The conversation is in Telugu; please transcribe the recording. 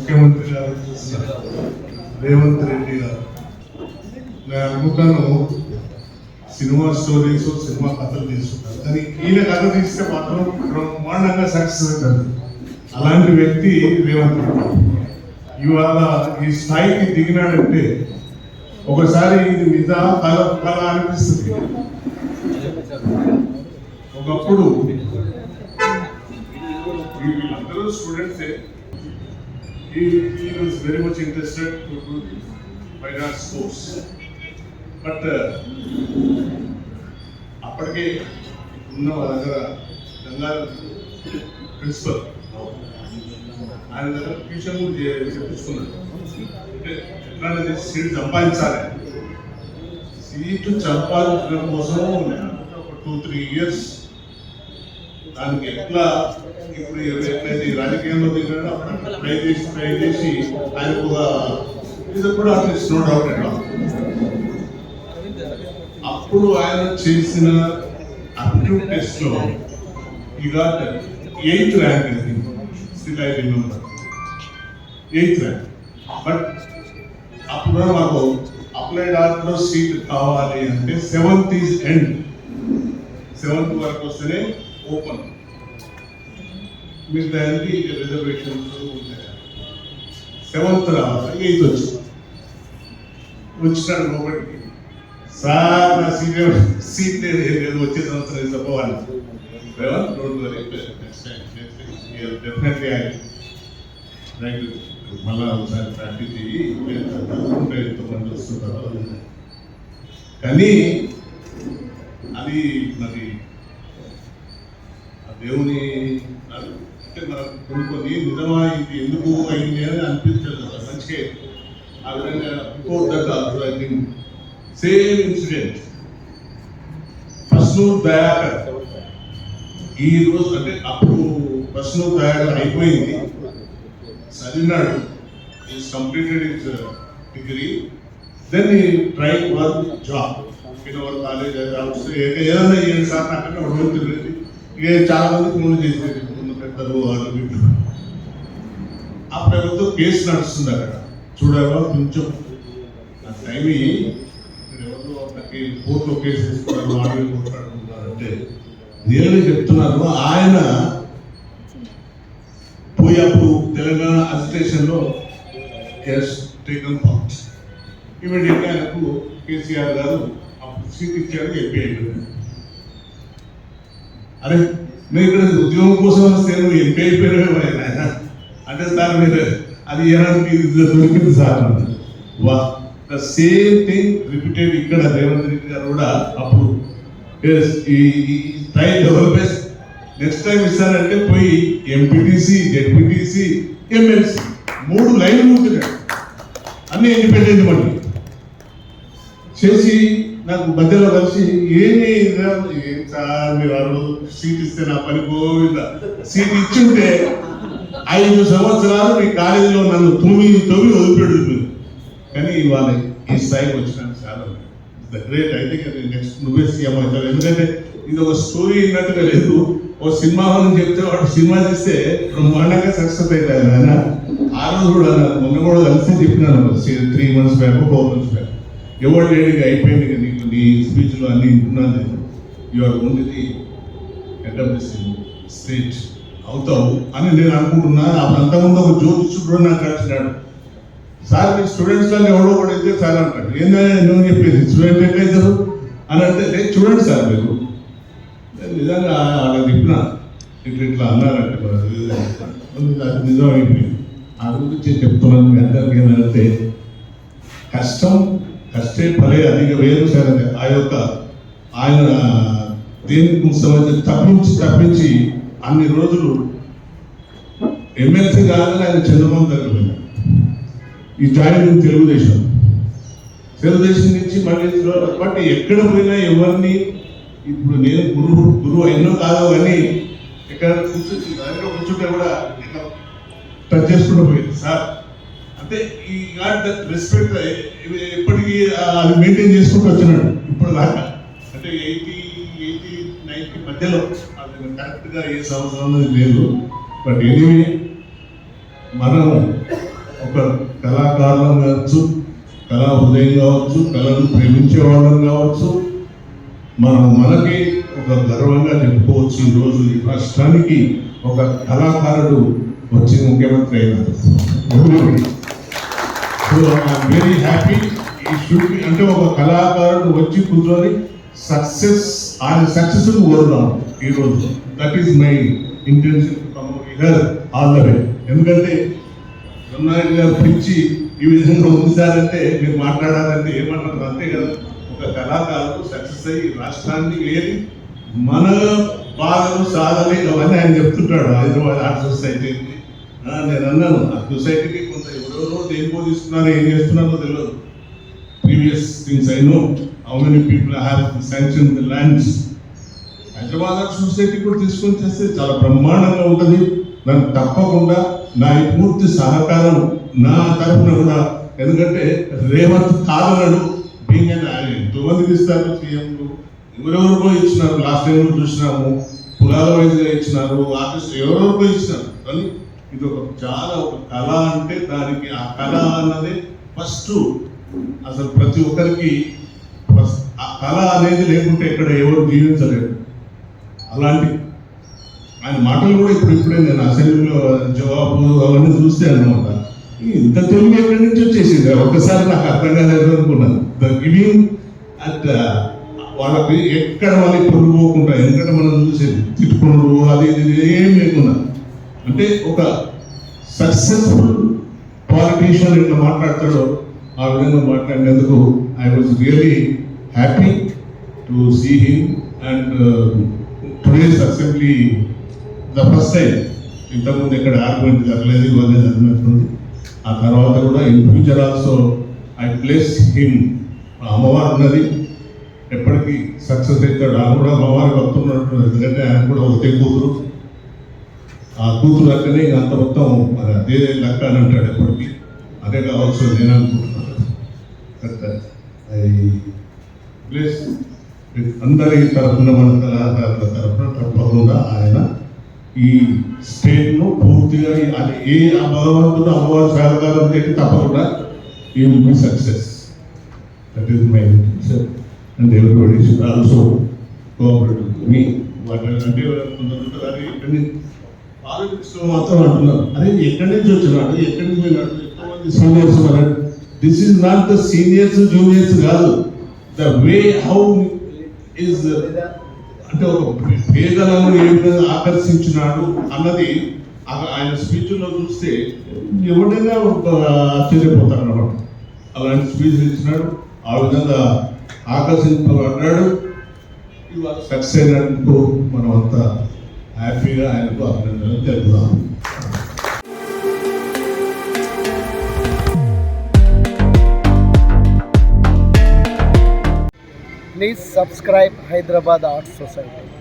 ముఖ్యమంత్రి గారు రేవంత్ రెడ్డి గారు. నేను అనుకుంటాను సినిమా స్టోరీస్ సినిమా కథలు తీసుకుంటారు కానీ ఈయన కథ తీస్తే మాత్రం బ్రహ్మాండంగా సక్సెస్ అవుతుంది అలాంటి వ్యక్తి రేవంత్ రెడ్డి ఇవాళ ఈ స్థాయికి దిగినాడంటే ఒకసారి ఇది నిజ కళ కళ అనిపిస్తుంది. ఒకప్పుడు వీళ్ళందరూ స్టూడెంట్సే he, he was very much interested to do the fine arts course. But uh, అప్పటికే ఉన్న వాళ్ళ దగ్గర గంగారు ప్రిన్సిపల్ ఆయన దగ్గర ట్యూషన్ చెప్పించుకున్నాడు. అంటే ఎట్లా సీట్ సంపాదించాలి. సీటు సంపాదించడం కోసం ఒక టూ త్రీ ఇయర్స్ దానికి ఎట్లా ఇప్పుడు ఎట్లయితే రాజకీయంలో దిగాడో ట్రై చేసి ట్రై చేసి ఆయన కూడా ఇది కూడా అట్లీస్ట్ నో డౌట్ ఎట్లా అప్పుడు ఆయన చేసిన అప్టిట్యూడ్ టెస్ట్లో ఈ గాట్ ఎయిత్ ర్యాంక్ అది still I remember eighth rank but అప్పుడు మాకు అప్లైడ్ ఆర్ట్లో సీట్ కావాలి అంటే సెవెంత్ ఈజ్ ఎండ్ సెవెంత్ వరకు వస్తేనే ఓపెన్. మిగతా అన్ని రిజర్వేషన్స్ ఉంటాయి? సెవెంత్ ఎయిత్ వచ్చి. వచ్చినాడు లోపలికి సార్ నా సీనియర్ సీట్ లేదు లేదు వచ్చే సంవత్సరం చెప్పవాలి. డెఫినెట్లీ మళ్ళా ఒకసారి ప్రాక్టీస్ చెయ్యి ఎంతమంది వస్తుంటారో కానీ అది మరి దేవుని అంటే మనకు కొన్ని కొన్ని నిజమా ఇది ఎందుకు అయింది అని అనిపించదు కదా. మంచిగా ఆ విధంగా before that also I think same incident personal Dayakar. ఈ రోజు అంటే అప్పుడు పర్సనల్ దయాకర్ అయిపోయింది. చదివినాడు. Is completed is degree then I try work job in our college ఏదైనా ఏడు సార్ అక్కడ ఒక రోజు తెలియదు ఇక చాలా మంది ఫోన్లు చేసేది ముందు పెద్దలు వాళ్ళు వీళ్ళు. ఆ ఎవరితో కేసు నడుస్తుంది అక్కడ. చూడవా? కొంచెం ఆ టైం ఎవరు ఎవరితో కోర్టులో కేసు తీసుకున్నారు వాళ్ళు కొట్లాడుతున్నారు అంటే రియల్గా చెప్తున్నారు ఆయన పోయప్పుడు తెలంగాణ అజిటేషన్లో కేస్ టేకన్ పార్ట్ ఇమీడియట్గా ఆయనకు కేసీఆర్ గారు అప్పుడు సీట్ ఇచ్చారు ఎంపీ అయిపోయాడు అరే మీరు ఇక్కడ ఉద్యోగం కోసం వస్తే నువ్వు ఎంపీ అయిపోయావు ఆయన అంటే సార్ మీరు అది ఎలాంటి దొరికింది సార్ అన్నారు. వా ద సేమ్ థింగ్ రిపీటెడ్ ఇక్కడ రేవంత్ రెడ్డి గారు కూడా అప్పుడు yes, ఈ ట్రై డెవలప్ నెక్స్ట్ టైం ఇస్తారంటే పోయి ఎంపీటీసీ జెడ్పీటీసీ ఎమ్మెల్సీ మూడు లైన్లు కూర్చున్నాడు అన్ని ఇండిపెండెంట్ మళ్ళీ చేసి నాకు మధ్యలో కలిసి ఏమి ఏం సార్ మీరు ఆ రోజు సీట్ ఇస్తే నా పని పోయిందా సీట్ ఇచ్చుంటే ఐదు సంవత్సరాలు మీ కాలేజీలో నన్ను తొమ్మిది తొమ్మిది వదిలిపెడుతుంది కానీ ఇవాళ ఈ స్థాయికి వచ్చినాను చాలా ద గ్రేట్ అయితే నెక్స్ట్ నువ్వే సీఎం అవుతావు. ఎందుకంటే ఇది ఒక స్టోరీ ఉన్నట్టుగా లేదు. ఓ సినిమా అని చెప్తే వాడు సినిమా తీస్తే బ్రహ్మాండంగా సక్సెస్ అవుతాయి ఆయన ఆ రోజు కూడా మొన్న కూడా కలిసి చెప్పినాను. Three months back four months back. ఎవరు లేడిగా అయిపోయింది ఇక నీకు? నీ స్పీచ్లో అన్ని వింటున్నాను నేను your only the head of this state అవుతావు అని నేను అనుకుంటున్నా. అప్పుడు అంతకుముందు ఒక జ్యోతిష్యుడు నాకు కలిసినాడు సార్ మీ స్టూడెంట్స్లో ఎవడో కూడా అయితే సార్ అంటాడు ఏంటంటే నువ్వు చెప్పేది? స్టూడెంట్ ఎక్కడైతారు అని అంటే లేదు చూడండి సార్ మీరు. నిజంగా వాళ్ళకి చెప్పిన ఇట్లా ఇట్లా అన్నారంటే అది నిజం అయిపోయింది ఆ గురించి చెప్తున్నాను మీ అందరికీ ఏంటంటే కష్టం కష్టే పలే అధిక వేరు సరే ఆ యొక్క ఆయన దేనికి సంబంధించి తప్పించి తప్పించి అన్ని రోజులు ఎమ్మెల్సీ కాగానే ఆయన చంద్రబాబు దగ్గర ఈ జాయిన్ తెలుగుదేశం. తెలుగుదేశం నుంచి మళ్ళీ బట్ ఎక్కడ పోయినా ఎవరిని ఇప్పుడు నేను గురువు గురువు ఎన్నో కాదు అని ఎక్కడ కూర్చొని దగ్గర కూర్చుంటే కూడా టచ్ చేసుకుంటూ పోయింది. సార్ అంటే ఈ గాట్ రెస్పెక్ట్ ఇప్పటికీ అది మెయింటైన్ చేసుకుంటూ వచ్చినాడు. ఇప్పుడు దాకా అంటే ఎయిటీ ఎయిటీ నైన్టీ మధ్యలో అది కరెక్ట్గా ఏ సంవత్సరం అనేది లేదు. బట్ ఎనీవే మనం ఒక కళాకారులం కావచ్చు కళా హృదయం కావచ్చు కళను ప్రేమించే వాళ్ళం కావచ్చు మనం మనకి ఒక గర్వంగా చెప్పుకోవచ్చు ఈరోజు ఈ రాష్ట్రానికి ఒక కళాకారుడు వచ్చి ముఖ్యమంత్రి అయినారు సో ఐఎమ్ వెరీ హ్యాపీ ఈ షూట్ అంటే ఒక కళాకారుడు వచ్చి కూర్చొని సక్సెస్ ఆయన సక్సెస్ కోరుదాం ఈరోజు that is my intention here all the way ఎందుకంటే రమణారెడ్డి గారు పిలిచి ఈ విధంగా ఉంది సార్ అంటే మీరు మాట్లాడాలంటే ఏమంటారు? అంతే కదా. ఒక కళాకారుడు సక్సెస్ అయ్యి రాష్ట్రాన్ని ఏరి మన బాధలు సాధలు అవన్నీ ఆయన చెప్తుంటాడు. హైదరాబాద్ ఆర్ట్ సొసైటీ నేను అన్నాను ఆ సొసైటీకి కొంత ఎవరెవరో దేనికో తీసుకున్నారో ఏం చేస్తున్నారో తెలియదు previous things I know. How many people have sanction the lands Hyderabad society కూడా తీసుకొని చేస్తే చాలా బ్రహ్మాండంగా ఉంటుంది. నాకు తప్పకుండా నా పూర్తి సహకారం నా తరఫున కూడా. ఎందుకంటే రేవంత్ కాదన్నాడు బీయింగ్ ఎంతో ఆయన ఎంతోమందికి ఇస్తారు సీఎంలు ఎవరెవరికో ఇచ్చినారు లాస్ట్ టైం చూసినాము. కులాల వైద్యులు ఇచ్చినారు ఆర్టిస్ట్ ఎవరెవరికో ఇచ్చినారు. కానీ ఇది ఒక చాలా ఒక కళ అంటే దానికి ఆ కళ అన్నది ఫస్ట్ అసలు ప్రతి ఒక్కరికి ఆ కళ అనేది లేకుంటే ఇక్కడ ఎవరు జీవించలేరు. అలాంటి ఆయన మాటలు కూడా ఇప్పుడు ఇప్పుడే నేను అసెంబ్లీలో జవాబు అవన్నీ చూస్తే అనమాట ఇంత తెలుగు ఎక్కడి నుంచి వచ్చేసింది? ఒక్కసారి నాకు అర్థం కాలేదు అనుకున్నాను. ద గివింగ్ అట్ వాళ్ళకి ఎక్కడ వాళ్ళకి పొంగిపోకుండా ఎందుకంటే మనం చూసేది తిట్టుకున్నాడు అది ఇది ఏం లేకుండా అంటే ఒక సక్సెస్ఫుల్ పాలిటీషియన్ ఇట్లా మాట్లాడతాడో ఆ విధంగా మాట్లాడినందుకు I was really happy to see him and today's assembly the first time ఇంతకుముందు ఇక్కడ ఆర్గ్యుమెంట్ జరగలేదు ఇవన్నీ జరిగినట్టుంది ఆ తర్వాత కూడా in future also I place him అమ్మవారు ఉన్నది. ఎప్పటికీ సక్సెస్ అవుతాడు ఆయన కూడా అమ్మవారికి వస్తున్నట్టు ఎందుకంటే ఆయన కూడా ఒకటే కూతురు. ఆ కూతురు లెక్కనే ఇక అంత మొత్తం మరి అదే లెక్క అని అంటాడు ఎప్పటికీ. అదే కావచ్చు నేను అనుకుంటున్నాను. ఐ అందరి తరఫున మన కళాకారుల తరఫున తప్పకుండా ఆయన ఈ స్టేట్ను పూర్తిగా అది ఏ భగవంతుడు అమ్మవారి సహకారం చేసి తప్పకుండా I will be success that is my and everybody should also cooperate me వాటి అంటే కొందరు ఉంటారు, అరే ఇక్కడి అంటున్నారు. అరే ఎక్కడి నుంచి వచ్చినాడు ఎక్కడి నుంచి పోయినాడు ఎంతమంది సీనియర్స్ ఉన్నారు? This is not the seniors juniors కాదు. ద వే హౌ ఇస్ అంటే ఒక పేదలను ఏ విధంగా ఆకర్షించినాడు అన్నది ఆ- ఆయన స్పీచ్లో చూస్తే ఎవరైనా ఒక ఆశ్చర్యపోతారు అన్నమాట. అలాంటి స్పీచ్ ఇచ్చినాడు ఆ విధంగా ఆకర్షింపబడ్డాడు. ఇవాళ సక్సెస్ అయినందుకు మనం అంతా హ్యాపీగా ఆయనకు అభినందనలు తెలుపుదాం Please subscribe Hyderabad Art Society.